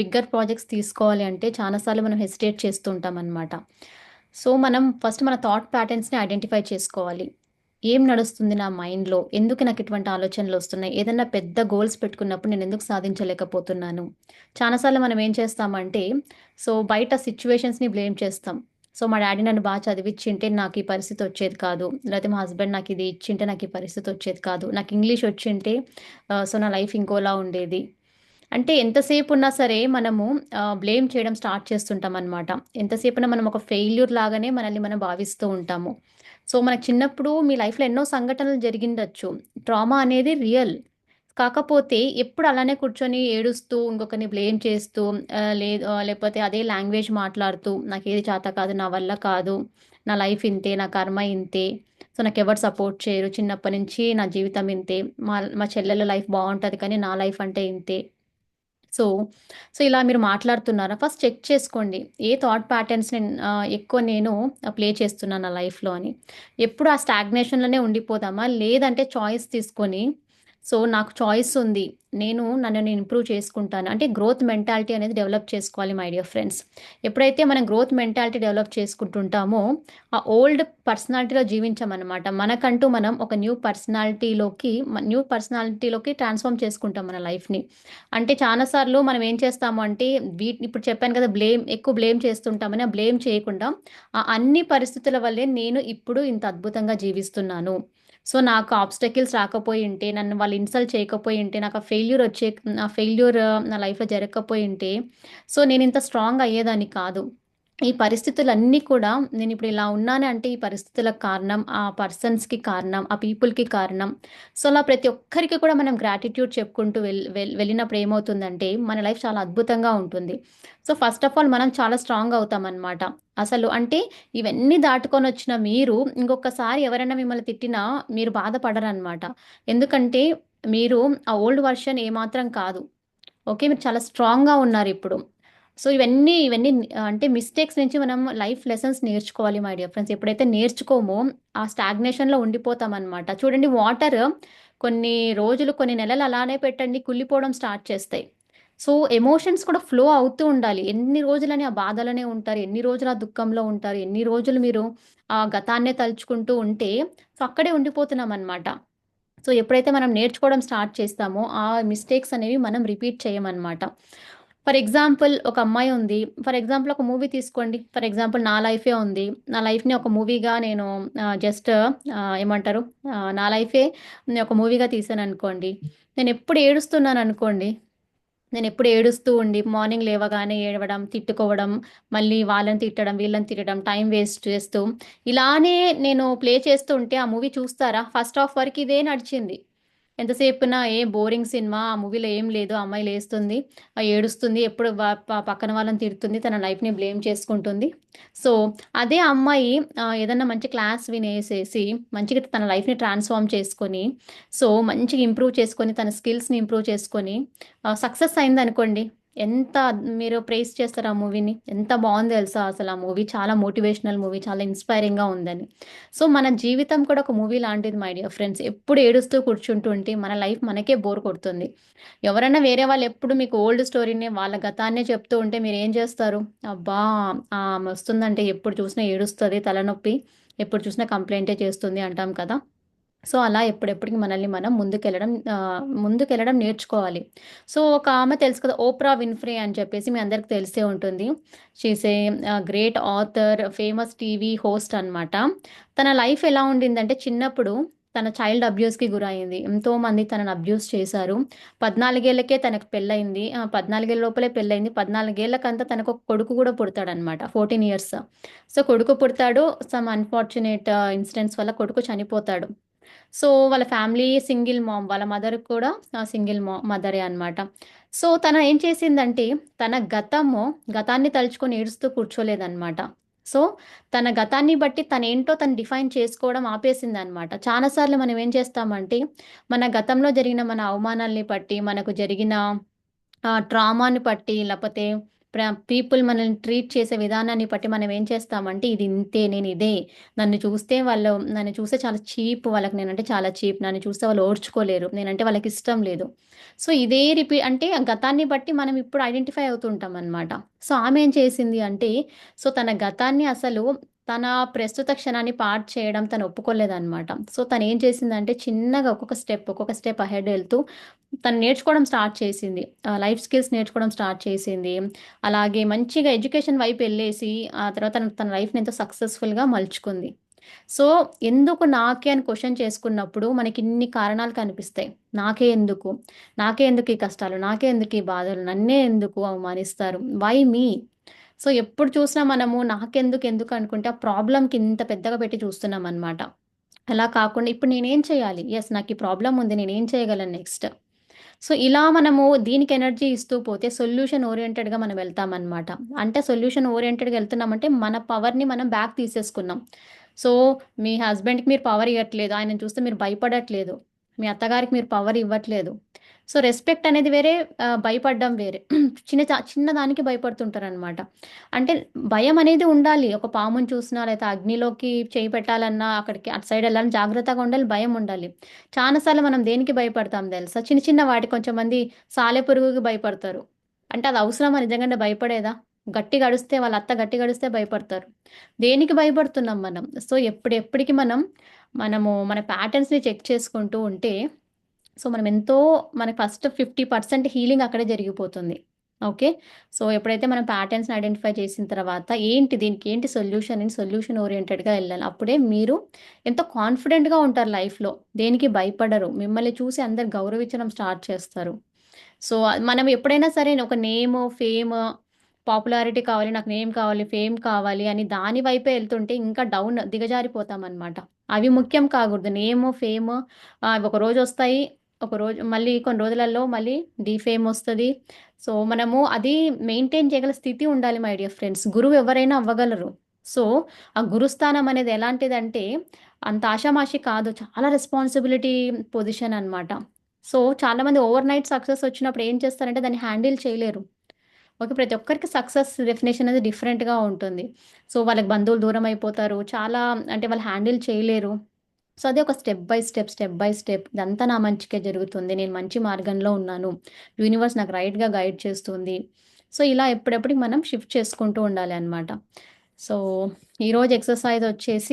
Bigger projects తీసుకోవాలి అంటే చాలాసార్లు మనం హెసిటేట్ చేస్తూ ఉంటామనమాట. సో, మనం ఫస్ట్ మన థాట్ ప్యాటర్న్స్‌ని ఐడెంటిఫై చేసుకోవాలి. ఏం నడుస్తుంది నా మైండ్‌లో? ఎందుకు నాకు ఇటువంటి ఆలోచనలు వస్తున్నాయి ఏదైనా పెద్ద గోల్స్ పెట్టుకున్నప్పుడు నేను ఎందుకు సాధించలేకపోతున్నాను? చాలా సార్లు మనం ఏం చేస్తామంటే, సో, బయట సిచ్యువేషన్స్ని బ్లేమ్ చేస్తాం. సో, మా డాడీ నన్ను బాగా చదివిచ్చింటే నాకు ఈ పరిస్థితి వచ్చేది కాదు. లేకపోతే మా హస్బెండ్ నాకు ఇది ఇచ్చింటే నాకు ఈ పరిస్థితి వచ్చేది కాదు. నాకు ఇంగ్లీష్ వచ్చింటే సో, నా లైఫ్ ఇంకోలా ఉండేది. అంటే ఎంతసేపు ఉన్నా సరే మనము బ్లేమ్ చేయడం స్టార్ట్ చేస్తుంటాం అనమాట ఎంతసేపున మనం ఒక ఫెయిల్యూర్ లాగానే మనల్ని మనం భావిస్తూ ఉంటాము. సో, మనకు చిన్నప్పుడు మీ లైఫ్‌లో ఎన్నో సంఘటనలు జరిగిండొచ్చు. ట్రామా అనేది రియల్. కాకపోతే ఎప్పుడు అలానే కూర్చొని ఏడుస్తూ, ఇంకొకరిని బ్లేమ్ చేస్తూ లేదు లేకపోతే అదే లాంగ్వేజ్ మాట్లాడుతూ నాకేది చేత కాదు, నా వల్ల కాదు, నా లైఫ్ ఇంతే, నా కర్మ ఇంతే, సో, నాకు ఎవరు సపోర్ట్ చేయరు. చిన్నప్పటి నుంచి నా జీవితం ఇంతే. మా మా చెల్లెల లైఫ్ బాగుంటుంది కానీ నా లైఫ్ అంటే ఇంతే. సో, సో, ఇలా మీరు మాట్లాడుతున్నారా? ఫస్ట్ చెక్ చేసుకోండి. ఏ థాట్ ప్యాటర్న్స్ నేను ఎక్కువ నేను ప్లే చేస్తున్నాను నా లైఫ్‌లో అని. ఎప్పుడు ఆ స్టాగ్నేషన్‌లోనే ఉండిపోదామా? లేదంటే చాయిస్ తీసుకొని, సో, నాకు చాయిస్ ఉంది. నేను నన్ను నేను ఇంప్రూవ్ చేసుకుంటాను. అంటే గ్రోత్ మెంటాలిటీ అనేది డెవలప్ చేసుకోవాలి మై డియర్ ఫ్రెండ్స్. ఎప్పుడైతే మనం గ్రోత్ మెంటాలిటీ డెవలప్ చేసుకుంటుంటామో, ఆ ఓల్డ్ పర్సనాలిటీలో జీవించమనమాట. మనకంటూ మనం ఒక న్యూ పర్సనాలిటీలోకి న్యూ పర్సనాలిటీలోకి ట్రాన్స్‌ఫార్మ్ చేసుకుంటాం మన లైఫ్‌ని. అంటే చాలా సార్లు మనం ఏం చేస్తాము అంటే, వీటి ఇప్పుడు చెప్పాను కదా! బ్లేమ్ ఎక్కువ బ్లేమ్ చేస్తుంటామని. ఆ బ్లేమ్ చేయకుండా ఆ అన్ని పరిస్థితుల వల్లే నేను ఇప్పుడు ఇంత అద్భుతంగా జీవిస్తున్నాను. సో, నాకు ఆబ్స్టకిల్స్ రాకపోయుంటే, నన్ను వాళ్ళు ఇన్సల్ట్ చేయకపోయి ఉంటే నాకు ఆ ఫెయిల్యూర్ వచ్చే ఆ ఫెయిల్యూర్ నా లైఫ్‌లో జరగకపోయుంటే, సో, నేను ఇంత స్ట్రాంగ్ అయ్యేదాన్ని కాదు. ఈ పరిస్థితులన్నీ కూడా నేను ఇప్పుడు ఇలా ఉన్నాను అంటే ఈ పరిస్థితులకు కారణం, ఆ పర్సన్స్‌కి కారణం, ఆ పీపుల్‌కి కారణం. సో, అలా ప్రతి ఒక్కరికి కూడా మనం గ్రాటిట్యూడ్ చెప్పుకుంటూ వెల్ వెళ్ళినప్పుడు ఏమవుతుందంటే, మన లైఫ్ చాలా అద్భుతంగా ఉంటుంది. సో, ఫస్ట్ ఆఫ్ ఆల్ మనం చాలా స్ట్రాంగ్ అవుతామనమాట. అసలు అంటే ఇవన్నీ దాటుకొని వచ్చిన మీరు ఇంకొకసారి ఎవరైనా మిమ్మల్ని తిట్టినా మీరు బాధపడరనమాట. ఎందుకంటే మీరు ఆ ఓల్డ్ వర్షన్ ఏమాత్రం కాదు. ఓకే. మీరు చాలా స్ట్రాంగ్‌గా ఉన్నారు ఇప్పుడు సో, ఇవన్నీ ఇవన్నీ అంటే మిస్టేక్స్ నుంచి మనం లైఫ్ లెసన్స్ నేర్చుకోవాలి మై డియర్ ఫ్రెండ్స్. ఎప్పుడైతే నేర్చుకోమో ఆ స్టాగ్నేషన్‌లో ఉండిపోతామనమాట. చూడండి వాటర్ కొన్ని రోజులు, కొన్ని నెలలు అలానే పెట్టండి కుళ్ళిపోవడం స్టార్ట్ చేస్తాయి. సో, ఎమోషన్స్ కూడా ఫ్లో అవుతూ ఉండాలి. ఎన్ని రోజులని ఆ బాధలోనే ఉంటారు. ఎన్ని రోజులు ఆ దుఃఖంలో ఉంటారు. ఎన్ని రోజులు మీరు ఆ గతాన్నే తలుచుకుంటూ ఉంటే, సో, అక్కడే ఉండిపోతున్నాం అనమాట సో, ఎప్పుడైతే మనం నేర్చుకోవడం స్టార్ట్ చేస్తామో, ఆ మిస్టేక్స్ అనేవి మనం రిపీట్ చేయమనమాట. ఫర్ ఎగ్జాంపుల్ ఒక అమ్మాయి ఉంది. ఫర్ ఎగ్జాంపుల్ ఒక మూవీ తీసుకోండి. ఫర్ ఎగ్జాంపుల్ నా లైఫే ఉంది. నా లైఫ్‌ని ఒక మూవీగా నేను జస్ట్ ఏమంటారు నా లైఫే నేను ఒక మూవీగా తీసాను అనుకోండి నేను ఎప్పుడు ఏడుస్తున్నాను అనుకోండి నేను ఎప్పుడు ఏడుస్తూ ఉండి మార్నింగ్ లేవగానే ఏడవడం, తిట్టుకోవడం, మళ్ళీ వాళ్ళని తిట్టడం, వీళ్ళని తిట్టడం, టైం వేస్ట్ చేస్తూ ఇలానే నేను ప్లే చేస్తూ ఉంటే ఆ మూవీ చూస్తారా? ఫస్ట్ హాఫ్ వరకు ఇదే నడిచింది. ఎంతసేపున ఏ బోరింగ్ సినిమా. ఆ మూవీలో ఏం లేదు. అమ్మాయి లేస్తుంది, ఏడుస్తుంది. ఎప్పుడు పక్కన వాళ్ళని తిడుతుంది. తన లైఫ్‌ని బ్లేమ్ చేసుకుంటుంది. సో, అదే అమ్మాయి ఏదన్నా మంచి క్లాస్ వినేసేసి మంచిగా తన లైఫ్‌ని ట్రాన్స్‌ఫార్మ్ చేసుకొని, సో, మంచిగా ఇంప్రూవ్ చేసుకొని, తన స్కిల్స్‌ని ఇంప్రూవ్ చేసుకొని సక్సెస్ సక్సెస్ అయిందనుకోండి. ఎంత మీరు ప్రేస్ చేస్తారు ఆ మూవీని. ఎంత బాగుంది తెలుసా అసలు ఆ మూవీ. చాలా మోటివేషనల్ మూవీ. చాలా ఇన్‌స్పైరింగ్‌గా ఉందని. సో, మన జీవితం కూడా ఒక మూవీ లాంటిది మై డియర్ ఫ్రెండ్స్. ఎప్పుడు ఏడుస్తూ కూర్చుంటుంటే మన లైఫ్ మనకే బోర్ కొడుతుంది. ఎవరైనా వేరే వాళ్ళు ఎప్పుడు మీకు ఓల్డ్ స్టోరీని వాళ్ళ గతాన్నే చెప్తూ ఉంటే మీరు ఏం చేస్తారు? అబ్బా! వస్తుందంటే ఎప్పుడు చూసినా ఏడుస్తుంది తలనొప్పి, ఎప్పుడు చూసినా కంప్లైంటే చేస్తుంది అంటాం కదా! సో, అలా ఎప్పుడెప్పటికి మనల్ని మనం ముందుకెళ్ళడం ముందుకెళ్ళడం నేర్చుకోవాలి. సో, ఒక ఆమె తెలుసు కదా! ఓప్రా విన్‌ఫ్రే అని చెప్పేసి మీ అందరికి తెలిసే ఉంటుంది. She great author, famous TV host అనమాట. తన లైఫ్ ఎలా ఉండిందంటే చిన్నప్పుడు తన చైల్డ్ అబ్యూస్‌కి గురైంది ఎంతోమంది తనను అబ్యూస్ చేశారు. పద్నాలుగేళ్ళకే తనకు పెళ్ళయింది పద్నాలుగేళ్ళ లోపలే పెళ్ళయింది పద్నాలుగేళ్ళకంతా తనకు ఒక కొడుకు కూడా పుడతాడనమాట. 14 ఇయర్స్. సో, కొడుకు పుడతాడు. సమ్ అన్‌ఫార్చునేట్ ఇన్సిడెంట్స్ వల్ల కొడుకు చనిపోతాడు. సో, వాళ్ళ ఫ్యామిలీ సింగిల్ మామ్. వాళ్ళ మదర్ కూడా సింగిల్ మా మదరే అనమాట. సో, తను ఏం చేసిందంటే తన గతము గతాన్ని తలుచుకొని ఏడుస్తూ కూర్చోలేదనమాట. సో, తన గతాన్ని బట్టి తన ఏంటో తను డిఫైన్ చేసుకోవడం ఆపేసిందనమాట. చాలా సార్లు మనం ఏం చేస్తామంటే, మన గతంలో జరిగిన మన అవమానాల్ని బట్టి, మనకు జరిగిన ట్రామాని బట్టి లేకపోతే పీపుల్ మనల్ని ట్రీట్ చేసే విధానాన్ని బట్టి మనం ఏం చేస్తామంటే ఇది ఇంతే నేను ఇదే. నన్ను చూస్తే వాళ్ళు నన్ను చూస్తే చాలా చీప్ వాళ్ళకి నేనంటే చాలా చీప్ నన్ను చూస్తే వాళ్ళు ఓర్చుకోలేరు నేనంటే వాళ్ళకి ఇష్టం లేదు. సో ఇదే రిపీ అంటే ఆ గతాన్ని బట్టి మనం ఇప్పుడు ఐడెంటిఫై అవుతుంటాం అనమాట సో ఆమె ఏం చేసింది అంటే సో తన గతాన్ని అసలు తన ప్రస్తుత క్షణాన్ని పార్ట్ చేయడం తను ఒప్పుకోలేదన్నమాట. సో తను ఏం చేసిందంటే చిన్నగా ఒక్కొక్క స్టెప్ ఒక్కొక్క స్టెప్ అహెడ్ వెళ్తూ తను నేర్చుకోవడం స్టార్ట్ చేసింది. లైఫ్ స్కిల్స్ నేర్చుకోవడం స్టార్ట్ చేసింది. అలాగే మంచిగా ఎడ్యుకేషన్ వైపు వెళ్ళేసి ఆ తర్వాత తన తన లైఫ్ని ఎంతో సక్సెస్ఫుల్గా మలుచుకుంది. సో ఎందుకు నాకే అని క్వశ్చన్ చేసుకున్నప్పుడు మనకి ఇన్ని కారణాలు కనిపిస్తాయి. నాకే ఎందుకు? నాకే ఎందుకు ఈ కష్టాలు? నాకే ఎందుకు ఈ బాధలు? నన్నే ఎందుకు అవమానిస్తారు? వై మీ సో ఎప్పుడు చూసినా మనము నాకెందుకు ఎందుకు అనుకుంటే ఆ ప్రాబ్లంకి ఇంత పెద్దగా పెట్టి చూస్తున్నాం అనమాట అలా కాకుండా ఇప్పుడు నేనేం చేయాలి? ఎస్ నాకు ఈ ప్రాబ్లం ఉంది నేనేం చేయగలను నెక్స్ట్? సో ఇలా మనము దీనికి ఎనర్జీ ఇస్తూ పోతే సొల్యూషన్ ఓరియంటెడ్గా మనం వెళ్తామన్నమాట అంటే సొల్యూషన్ ఓరియంటెడ్గా వెళ్తున్నామంటే మన పవర్ని మనం బ్యాక్ తీసేసుకున్నాం. సో మీ హస్బెండ్కి మీరు పవర్ ఇవ్వట్లేదు ఆయన చూస్తే మీరు భయపడట్లేదు. మీ అత్తగారికి మీరు పవర్ ఇవ్వట్లేదు. సో రెస్పెక్ట్ అనేది వేరే భయపడడం వేరే. చిన్న చా- చిన్న దానికి భయపడుతుంటారు అనమాట అంటే భయం అనేది ఉండాలి. ఒక పాముని చూసినా లేదా అగ్నిలోకి చేయి పెట్టాలన్నా అక్కడికి అటు సైడ్ వెళ్ళాలని జాగ్రత్తగా ఉండాలి భయం ఉండాలి. చాలాసార్లు మనం దేనికి భయపడతాం తెలుసా? చిన్న చిన్న వాటి కొంచెం మంది సాలె పురుగుకి భయపడతారు. అంటే అది అవసరమా? నిజంగానే భయపడేదా? గట్టి గడిస్తే వాళ్ళ అత్త గట్టి గడిస్తే భయపడతారు. దేనికి భయపడుతున్నాం మనం? సో ఎప్పుడెప్పటికి మనం మనము మన ప్యాటర్న్స్ని చెక్ చేసుకుంటూ ఉంటే సో మనం ఎంతో మనకి ఫస్ట్ ఫిఫ్టీ పర్సెంట్ హీలింగ్ అక్కడే జరిగిపోతుంది. ఓకే? సో ఎప్పుడైతే మనం ప్యాటర్న్స్ని ఐడెంటిఫై చేసిన తర్వాత ఏంటి దీనికి ఏంటి సొల్యూషన్ అని సొల్యూషన్ ఓరియంటెడ్గా వెళ్ళాలి అప్పుడే మీరు ఎంతో కాన్ఫిడెంట్గా ఉంటారు లైఫ్లో దేనికి భయపడరు. మిమ్మల్ని చూసి అందరు గౌరవించడం స్టార్ట్ చేస్తారు. సో మనం ఎప్పుడైనా సరే ఒక నేమ్ ఫేమ్ పాపులారిటీ కావాలి నాకు నేమ్ కావాలి ఫేమ్ కావాలి అని దాని వైపే వెళ్తుంటే ఇంకా డౌన్ దిగజారిపోతాం అనమాట అవి ముఖ్యం కాకూడదు. నేమ్ ఫేమ్ ఒక రోజు వస్తాయి ఒక రోజు మళ్ళీ కొన్ని రోజులలో మళ్ళీ డీఫేమ్ వస్తుంది. సో మనము అది మెయింటైన్ చేయగల స్థితి ఉండాలి మై డియర్ ఫ్రెండ్స్. గురువు ఎవరైనా అవ్వగలరు. సో ఆ గురుస్థానం అనేది ఎలాంటిదంటే అంత ఆషామాషి కాదు చాలా రెస్పాన్సిబిలిటీ పొజిషన్ అనమాట సో చాలామంది ఓవర్ నైట్ సక్సెస్ వచ్చినప్పుడు ఏం చేస్తారంటే దాన్ని హ్యాండిల్ చేయలేరు. ఓకే ప్రతి ఒక్కరికి సక్సెస్ డెఫినేషన్ అనేది డిఫరెంట్గా ఉంటుంది. సో వాళ్ళకి బంధువులు దూరం అయిపోతారు. చాలా అంటే వాళ్ళు హ్యాండిల్ చేయలేరు. సో అదే ఒక step by step step by step ఇదంతా నా మంచికే జరుగుతుంది. నేను మంచి మార్గంలో ఉన్నాను. యూనివర్స్ నాకు రైట్గా గైడ్ చేస్తుంది. సో ఇలా ఎప్పుడెప్పటికి మనం షిఫ్ట్ చేసుకుంటూ ఉండాలి అనమాట సో ఈరోజు ఎక్సర్సైజ్ వచ్చేసి